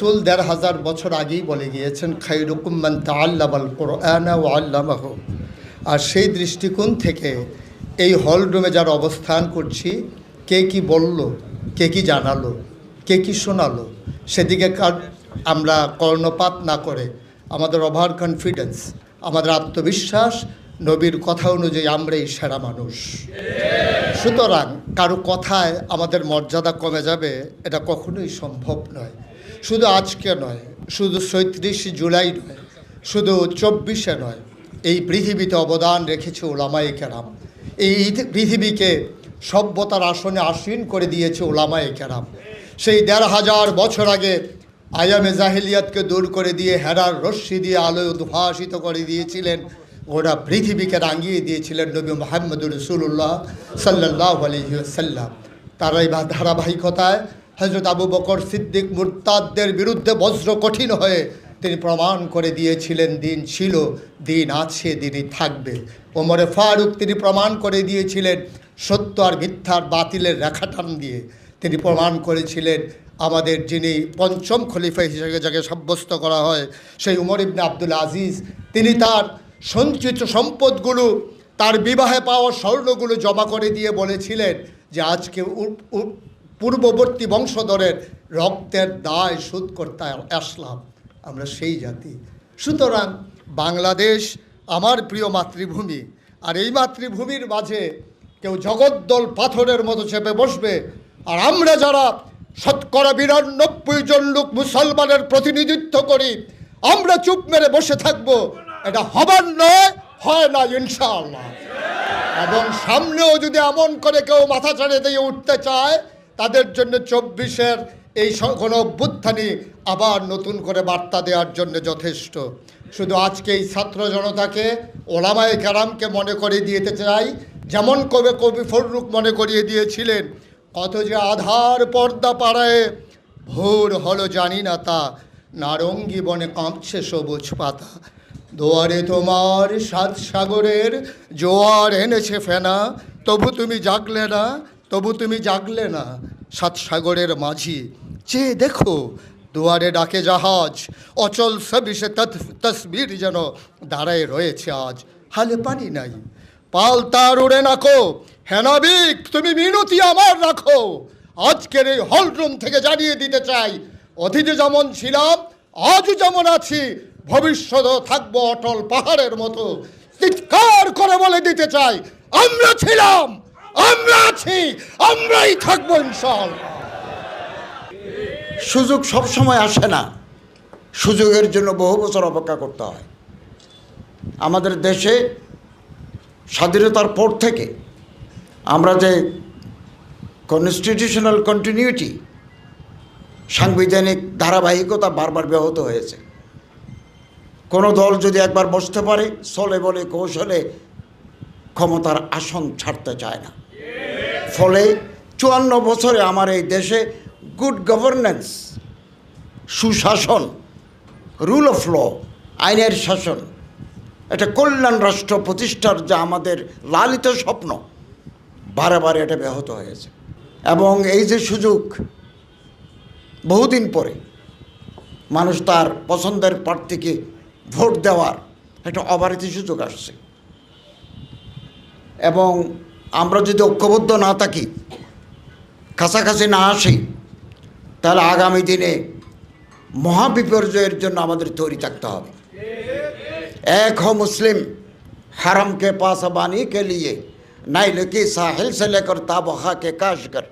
রসুল দেড় হাজার বছর আগেই বলে গিয়েছেন খাইরুকুম্মান তাল্লাবাল কোরআনা ও আল্লামাহ। আর সেই দৃষ্টিকোণ থেকে এই হল রুমে যারা অবস্থান করছি, কে কি বলল, কে কি জানালো, কে কি শোনালো, সেদিকে আমরা কর্ণপাত না করে আমাদের ওভার কনফিডেন্স আমাদের আত্মবিশ্বাস নবীর কথা অনুযায়ী আমরাই সেরা মানুষ। সুতরাং কারও কথায় আমাদের মর্যাদা কমে যাবে, এটা কখনোই সম্ভব নয়। শুধু আজকে নয়, শুধু সৈত্রিশে জুলাই নয়, শুধু চব্বিশে নয়, এই পৃথিবীতে অবদান রেখেছে ওলামায়ে কেরাম। এই পৃথিবীকে সভ্যতার আসনে আসীন করে দিয়েছে ওলামায়ে কেরাম। সেই দেড় হাজার বছর আগে আয়ামে জাহিলিয়াতকে দূর করে দিয়ে হেরার রশ্মি দিয়ে আলোয় উদ্ভাসিত করে দিয়েছিলেন গোটা পৃথিবীকে রাঙিয়ে দিয়েছিলেন নবী মোহাম্মদুর রসুল্লাহ সাল্লাহ আলহিসাল্লাম তার এই ধারাবাহিকতায় হজরত আবু বকর সিদ্দিক মুরতাদদের বিরুদ্ধে বজ্র কঠিন হয়ে তিনি প্রমাণ করে দিয়েছিলেন, দিন ছিল, দিন আছে, দিনই থাকবে। ওমরে ফারুক তিনি প্রমাণ করে দিয়েছিলেন সত্য আর মিথ্যার বাতিলের রেখা টান দিয়ে। তিনি প্রমাণ করেছিলেন, আমাদের যিনি পঞ্চম খলিফা হিসেবে যাকে সাব্যস্ত করা হয়, সেই উমর ইবনে আব্দুল আজিজ, তিনি তার সঞ্চিত সম্পদগুলো তার বিবাহে পাওয়া স্বর্ণগুলো জমা করে দিয়ে বলেছিলেন যে আজকে পূর্ববর্তী বংশধরের রক্তের দায় শোধ করতে আসলাম। আমরা সেই জাতি। সুতরাং বাংলাদেশ আমার প্রিয় মাতৃভূমি। আর এই মাতৃভূমির মাঝে কেউ জগদ্দল পাথরের মতো চেপে বসবে। আর আমরা যারা শতকরা বিরানব্বই জন লোক মুসলমানের প্রতিনিধিত্ব করি, আমরা চুপ মেরে বসে থাকব। এটা হবার নয়, হয় না, ইনশাআল্লাহ। এবং সামনেও যদি এমন করে কেউ মাথা ছাড়ে দিয়ে উঠতে চায়, তাদের জন্য চব্বিশের এই কোনো অভ্যুত্থানই আবার নতুন করে বার্তা দেওয়ার জন্য যথেষ্ট। শুধু আজকে এই ছাত্র জনতাকে, ওলামায়ে কেরামকে মনে করিয়ে দিতে চাই। যেমন কবে, কবি ফররুক মনে করিয়ে দিয়েছিলেন, কত যে আধার পর্দা পাড়ায়, ভোর হলো জানি না তা। নারঙ্গি বনে কাঁপছে সবুজ পাতা। দোয়ারে তোমার সাত সাগরের জোয়ার এনেছে ফেনা। তবু তুমি জাগলে না, তবু তুমি জাগলে না সাত সাগরের মাঝি। চেয়ে দেখো, দুয়ারে ডাকে জাহাজ, অচল সবিষে তসবির যেন দাঁড়ায় রয়েছে আজ। হালে পানি নাই, পাল তার উড়ে নাকো, হেনাবিক, তুমি মিনতি আমার রাখো। আজকের এই হলরুম থেকে জানিয়ে দিতে চাই অতীতে যেমন ছিলাম আজও যেমন আছি ভবিষ্যতেও থাকব অটল পাহাড়ের মতো। চিৎকার করে বলে দিতে চাই, আমরা ছিলাম, আমরা আছি, আমরাই থাকব ইনশাআল্লাহ। সুযোগ সব সময় আসে না। সুযোগের জন্য বহু বছর অপেক্ষা করতে হয়। আমাদের দেশে স্বাধীনতার পর থেকে আমরা যে কনস্টিটিউশনাল কন্টিনিউটি সাংবিধানিক ধারাবাহিকতা বারবার ব্যাহত হয়েছে। কোনো দল যদি একবার বসতে পারে চলে বলে কৌশলে ক্ষমতার আসন ছাড়তে চায় না। ফলে চুয়ান্ন বছরে আমার এই দেশে গুড গভর্নেন্স সুশাসন রুল অফ ল আইনের শাসন এটা কল্যাণ রাষ্ট্র প্রতিষ্ঠার যা আমাদের লালিত স্বপ্ন বারে বারে এটা ব্যাহত হয়েছে। এবং এই যে সুযোগ, বহুদিন পরে মানুষ তার পছন্দের প্রার্থীকে ভোট দেওয়ার একটা অবারিত সুযোগ আসছে। এবং আমরা যদি ঐক্যবদ্ধ না থাকি, কাছাকাছি না আসি, তাহলে আগামী দিনে মহাবিপর্যয়ের জন্য আমাদের তৈরি থাকতে হবে। এক হ মুসলিম, হারাম কে পাস বানি কে লিয়ে নাই কি সাহেল সে লেকর কাশ করে।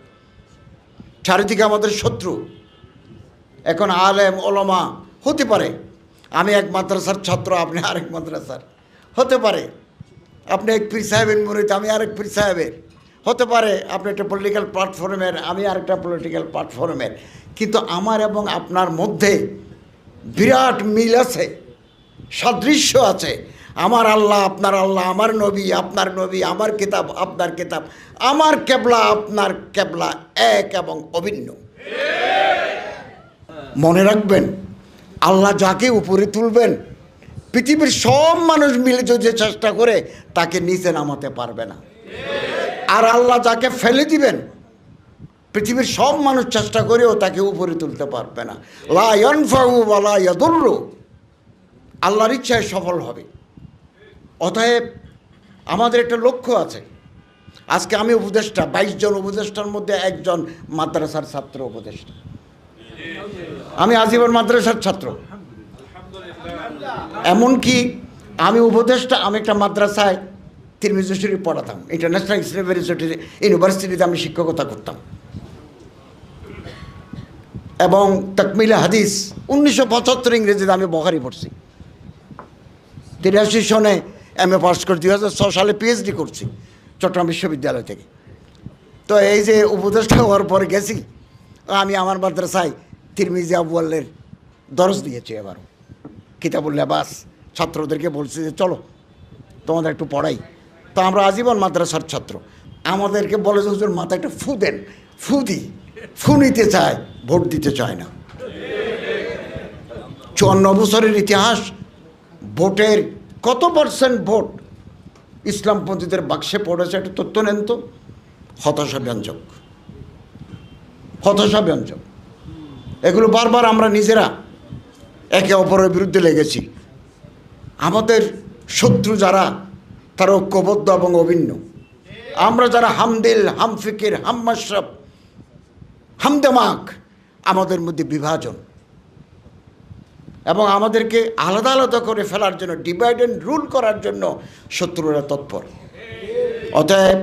চারিদিকে আমাদের শত্রু। এখন আলেম, ওলমা হতে পারে। আমি এক মাদ্রাসার ছাত্র, আপনি আরেক মাদ্রাসার। হতে পারে, আপনি এক পীর সাহেবের মুরিদ আমি আরেক পীর সাহেবের। হতে পারে, আপনি একটা পলিটিক্যাল প্ল্যাটফর্মের আমি আরেকটা পলিটিক্যাল প্ল্যাটফর্মের কিন্তু আমার এবং আপনার মধ্যে বিরাট মিল আছে, সাদৃশ্য আছে। আমার আল্লাহ, আপনার আল্লাহ, আমার নবী, আপনার নবী, আমার কিতাব, আপনার কিতাব, আমার কেবলা, আপনার কেবলা এক এবং অভিন্ন। মনে রাখবেন আল্লাহ যাকে উপরে তুলবেন, পৃথিবীর সব মানুষ মিলে যদি চেষ্টা করে, তাকে নিচে নামাতে পারবে না। আর আল্লাহ যাকে ফেলে দিবেন, পৃথিবীর সব মানুষ চেষ্টা করেও তাকে উপরে তুলতে পারবে না। লা ইয়ানফাউ ওয়া লা ইয়াদুররু। আল্লাহর ইচ্ছায় সফল হবে। অতএব আমাদের একটা লক্ষ্য আছে। আজকে আমি উপদেষ্টা, বাইশ জন উপদেষ্টার মধ্যে একজন মাদ্রাসার ছাত্র উপদেষ্টা। আমি আজীবন মাদ্রাসার ছাত্র। এমনকি আমি উপদেষ্টা, আমি একটা মাদ্রাসায় তিরমিজি পড়াতাম ইন্টারন্যাশনাল ইউনিভার্সিটি ইউনিভার্সিটিতে আমি শিক্ষকতা করতাম। এবং তাকমিলা হাদিস, উনিশশো পঁচাত্তর ইংরেজিতে আমি বখারি পড়ছি। তিরাশি সনে এম এ পাস করে দুই হাজার ছ সালে পিএইচডি করছি, চট্টগ্রাম বিশ্ববিদ্যালয় থেকে। তো এই যে উপদেষ্টা হওয়ার পর গেছি, আমি আমার মাদ্রাসায় তিরমিজি আবুয়াল্লের দরজ দিয়েছে এবারও। কিতাবুল লেবাস ছাত্রদেরকে বলছে যে, চলো, তোমাদের একটু পড়াই। তো আমরা আজীবন মাদ্রাসার ছাত্র। আমাদেরকে বলে যে, হুজুর, মাথায় একটা ফু দেন। ফু দিই। ফু নিতে চায়, ভোট দিতে চায় না। চুয়ান্ন বছরের ইতিহাস, ভোটের কত পার্সেন্ট ভোট ইসলামপন্থীদের বাক্সে পড়েছে একটা তথ্য নেন তো? হতাশা ব্যঞ্জক হতাশা ব্যঞ্জক এগুলো বারবার আমরা নিজেরা একে অপরের বিরুদ্ধে লেগেছি। আমাদের শত্রু যারা, তারা ঐক্যবদ্ধ এবং অভিন্ন। আমরা যারা হামদিল, হামফিকির, হাম্মাশরফ, হামদেমাক, আমাদের মধ্যে বিভাজন। এবং আমাদেরকে আলাদা আলাদা করে ফেলার জন্য ডিভাইড অ্যান্ড রুল করার জন্য শত্রুরা তৎপর। অতএব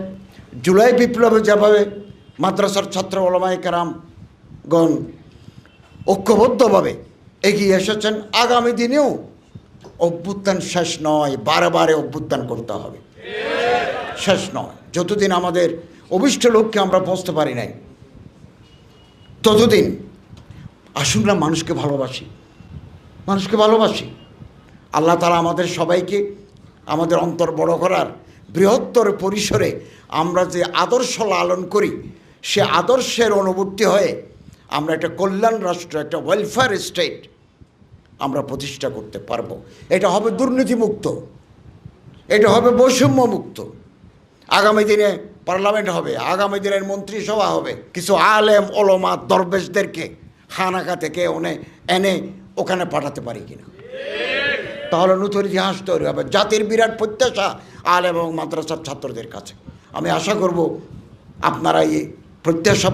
জুলাই বিপ্লবে যেভাবে মাদ্রাসার ছাত্র ওলামাই কারামগণ ঐক্যবদ্ধভাবে এগিয়ে এসেছেন আগামী দিনেও অভ্যুত্থান শেষ নয় বারে অভ্যুত্থান করতে হবে। শেষ নয়। যতদিন আমাদের অভিষ্ট লক্ষ্যে আমরা পৌঁছতে পারি নাই, ততদিন আসুন না মানুষকে ভালোবাসি। মানুষকে ভালোবাসি। আল্লাহ তালা আমাদের সবাইকে আমাদের অন্তর বড় করার বৃহত্তর পরিসরে আমরা যে আদর্শ লালন করি, সে আদর্শের অনুবর্তী হয়ে আমরা একটা কল্যাণ রাষ্ট্র, একটা ওয়েলফেয়ার স্টেট আমরা প্রতিষ্ঠা করতে পারব। এটা হবে দুর্নীতিমুক্ত। এটা হবে বৈষম্য মুক্ত আগামী দিনে পার্লামেন্ট হবে, আগামী দিনের মন্ত্রিসভা হবে। কিছু আলেম, ওলমা, দরবেশদেরকে হানাকা থেকে ওনে এনে ওখানে পাঠাতে পারি কিনা। তাহলে নতুন ইতিহাস তৈরি হবে, জাতির বিরাট প্রত্যাশা আলেম এবং মাদ্রাসার ছাত্রদের কাছে। আমি আশা করব আপনারা এই প্রত্যাশা